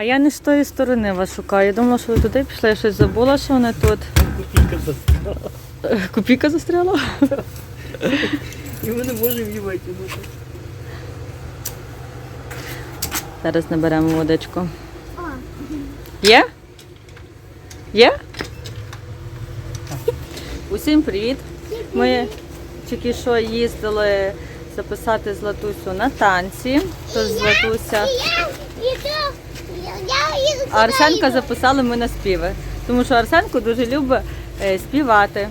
А я не з тої сторони вас шукаю. Я думала, що ви туди пішли, я щось забула, що вони тут. Копійка застряла. Е, Копійка застряла? І ми не можемо її витягнути. Зараз наберемо водичку. Є? Є? Усім привіт! Ми тільки що їздили записати Златусю на танці. Тож Златуся. А Арсенка записали ми на співи. Тому що Арсенко дуже любить е, співати.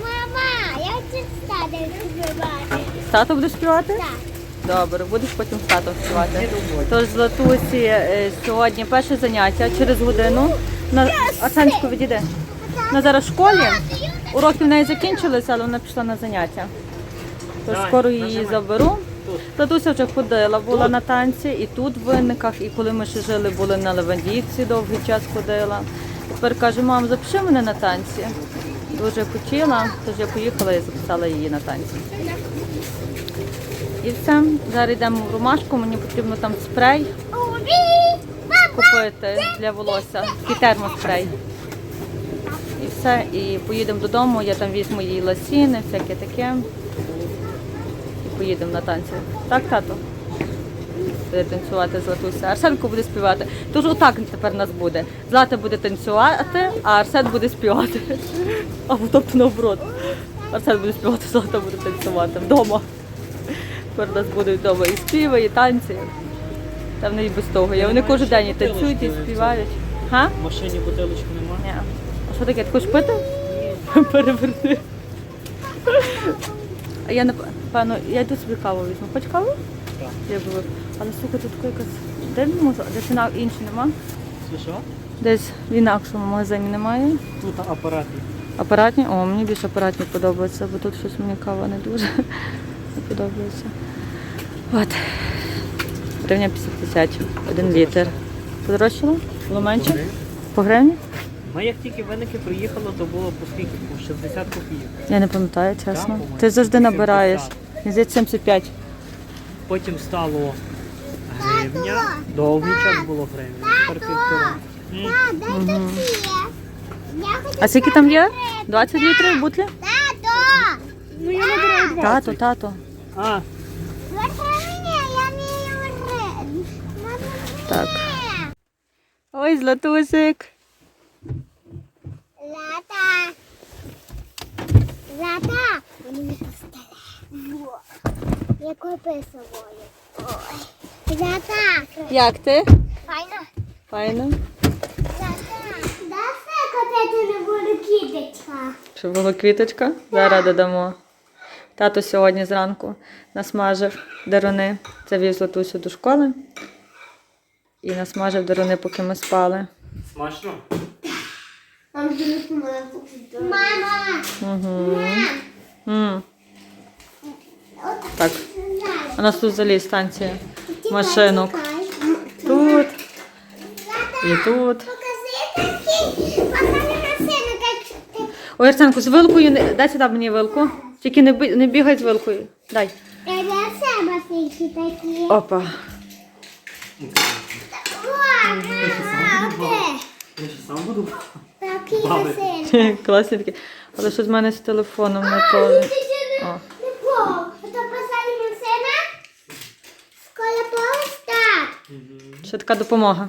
Мама, я хочу стати співати. З татом будеш співати? Так. Добре, будеш потім з татом співати. Тож Златусі е, сьогодні перше заняття через годину. На Арсенську відійде. Вона зараз в школі. Уроки в неї закінчилися, але вона пішла на заняття. Тож скоро її заберу. Татуся вже ходила, була на танці і тут в винниках, і коли ми ще жили, були на Левандівці, довгий час ходила. Тепер каже, мам, запиши мене на танці. Дуже хотіла, тож я поїхала і записала її на танці. І все. Зараз йдемо в ромашку, мені потрібно там спрей купити для волосся, такий термоспрей. І все, і поїдемо додому, я там візьму їй ласіни, всяке таке. Поїдемо на танці. Так, тато? Буде танцювати Златуся. Арсенко буде співати. Тож отак тепер нас буде. Злата буде танцювати, а Арсен буде співати. Або тобто наоборот. Арсен буде співати, Злата буде танцювати вдома. Тепер нас будуть вдома і співи, і танці. Та вони і без того. є. Вони кожен день і танцюють, і співають. Га? В машині бутилочку немає. Ні. А що таке? Ти хочеш пити? Переверни. А я напевно, я йду собі каву візьму. Хоч каву? Так. Я випила. Але слухай, тут якась. Де він може? Десь іна- інший нема? Що? Десь в інакшому магазині немає. Тут апарат. є. Апаратні? О, мені більше апаратні подобається, бо тут щось мені кава не дуже не подобається. От. Гривня 50 один літр. Подорожчало? Було менше? По гривні? Ми як тільки виники приїхали, то було по скільки? По 60 копійок. Я не пам'ятаю, чесно. по-моєму. Ти завжди набираєш. Мені здається, 75. Потім стало гривня. Довгий час було гривня. Тепер півтора. М, А, дай. Я хочу А скільки там є? 20 літрів бутлі? Тато! Ну я набираю 20. Тато, тато. А, мені, я. Так. Ой, златусик. Лата. Лата. Мені Во. Я купив з. Ой. Лата. Як ти? Файно. Файно. Лата. Да все, коли не буду кидачка. Щоб була квіточка. Зараз додамо. Тато сьогодні зранку насмажив деруни. Завів златусю до школи. І насмажив деруни, поки ми спали. смачно? Мама. Угу. М. Так. У нас тут взагалі станція машинок. Тут і тут. Ой, Арсенку, з вилкою не дай сюди мені вилку. Тільки не, би- не бігай з вилкою. Дай. Такі. Опа. Я ще сам буду. Такі Класні такі. Але щось в мене з телефоном не то. О. Ще така допомога.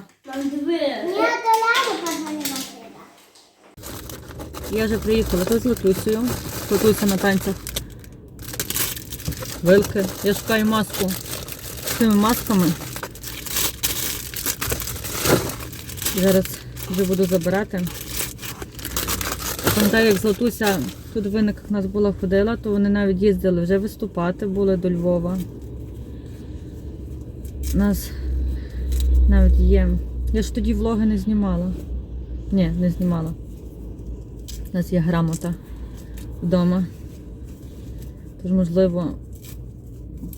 Я вже приїхала тут з Латусею. Латуся на танцях. Вилки. Я шукаю маску з цими масками. Зараз вже буду забирати. Пам'ятаю, як Златуся тут в виниках нас була ходила, то вони навіть їздили вже виступати були до Львова. У нас навіть є. Я ж тоді влоги не знімала. Ні, не знімала. У нас є грамота вдома. Тож, можливо,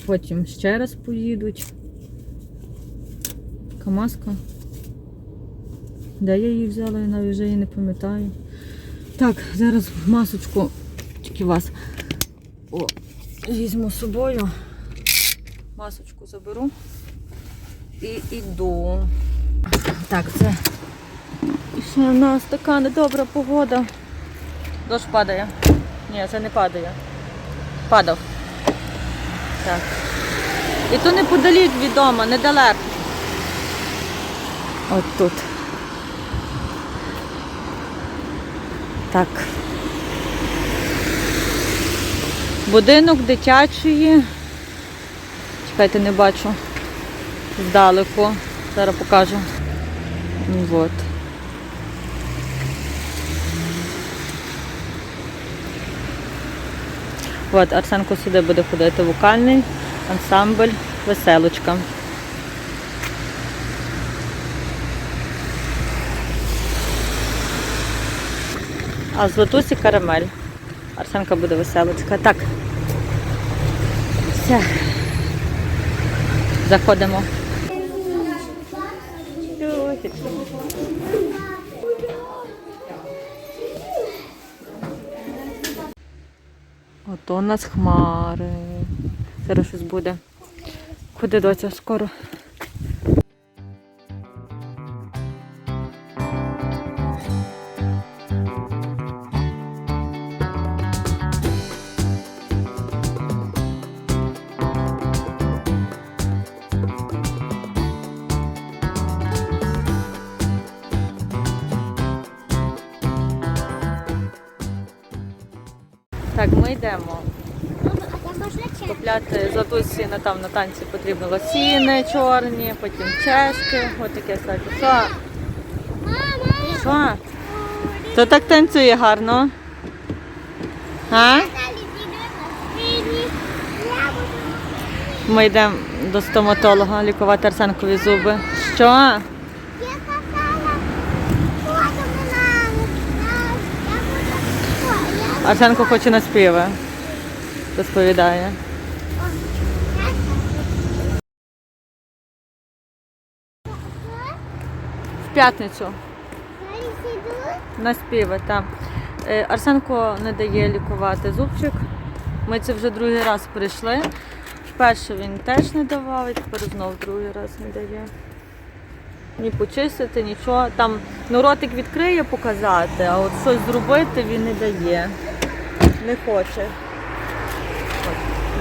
потім ще раз поїдуть. Камаска. Де я її взяла, я навіть вже її не пам'ятаю. Так, зараз масочку, тільки вас. О, візьму з собою. Масочку заберу і йду. Так, це. І ще в нас така недобра погода. Дощ падає. Ні, це не падає. Падав. Так. І то неподалік від дому, недалеко. От тут. Так. Будинок дитячої. Чекайте, не бачу. Здалеку. Зараз покажу. Вот. От, Арсенко сюди буде ходити вокальний ансамбль Веселочка. А Златусі карамель. Арсенка буде веселочка. Так. Все. Заходимо. Ото у нас хмари. Зараз щось буде. Куди доця скоро? Так, ми йдемо. Купляти златусі на там на танці потрібно лосіни чорні, потім чешки. Ось таке всяке. Що? Що? То так танцює гарно. А? Ми йдемо до стоматолога лікувати Арсенкові зуби. Що? Я казала, ходимо на... на- Я буду... Ой, я... Арсенко хоче на співи. Розповідає. В п'ятницю. На співи, так. Е, Арсенко не дає лікувати зубчик. Ми це вже другий раз прийшли. Вперше він теж не давав, і тепер знов другий раз не дає. Ні почистити, нічого. Там ну, ротик відкриє показати, а от щось зробити він не дає. Не хоче.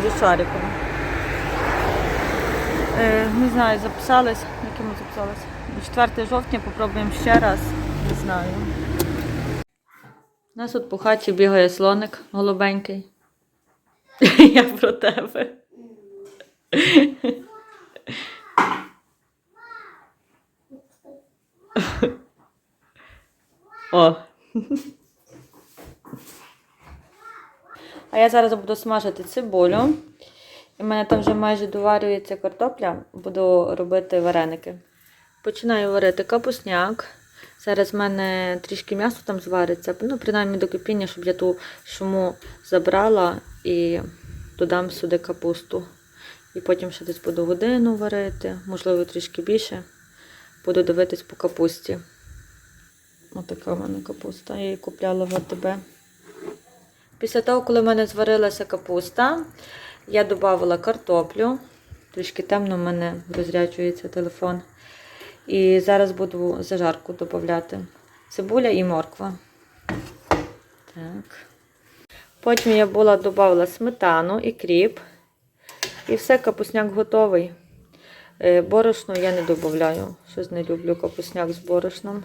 Зі шариком. Е, не знаю, записались. Яким ми записались? 4 жовтня попробуємо ще раз. Не знаю. У нас тут по хаті бігає слоник голубенький. Я про тебе. О. А я зараз буду смажити цибулю. І в мене там вже майже доварюється картопля. Буду робити вареники. Починаю варити капусняк. Зараз в мене трішки м'ясо там звариться, ну, принаймні до кипіння, щоб я ту шуму забрала і додам сюди капусту. І потім ще десь буду годину варити, можливо, трішки більше. Буду дивитись по капусті. Отака в мене капуста. Я її купляла в АТБ. Після того, коли в мене зварилася капуста, я додавала картоплю. Трішки темно в мене розряджується телефон. І зараз буду зажарку додати. Цибуля і морква. Так. Потім я була додавала сметану і кріп. І все, капусняк готовий. Е, Борошно я не додаю. Щось не люблю капусняк з борошном.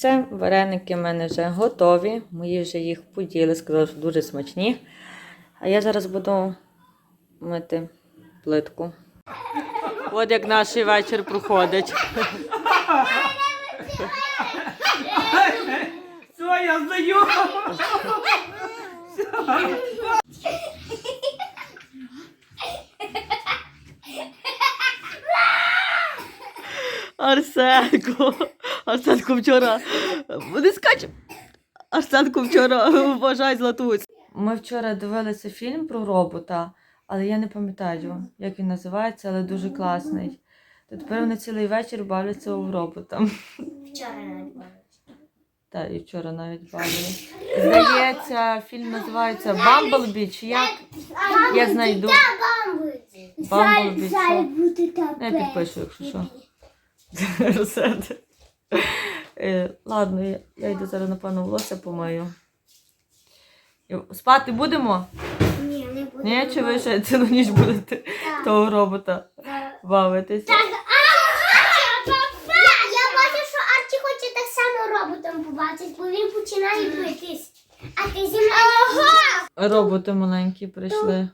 Все, вареники в мене вже готові. Мої вже їх поділи, сказали, що дуже смачні. А я зараз буду мити плитку. От як наш вечір проходить. Все, я здаю. Арсенко. Арсенко вчора. Не скач. Арсенко вчора вважає Златусь. Ми вчора дивилися фільм про робота, але я не пам'ятаю, як він називається, але дуже класний. То тепер вони цілий вечір бавляться у робота. Вчора навіть було. Так, і вчора навіть бавили. Здається, фільм називається Бамблбі, чи як? Я знайду. Бамблбі. Там. Я підпишу, якщо що. Розсерди. Е, Ладно, я, йду зараз, напевно, волосся помию. Спати будемо? Ні, не буде. Ні, чи ви ще цілу ніч будете Так. того робота Так. бавитися? Так, Я бачу, що Арчі хоче так само роботом побачити, бо він починає битись. А ти зі мною. Ага! Роботи маленькі прийшли.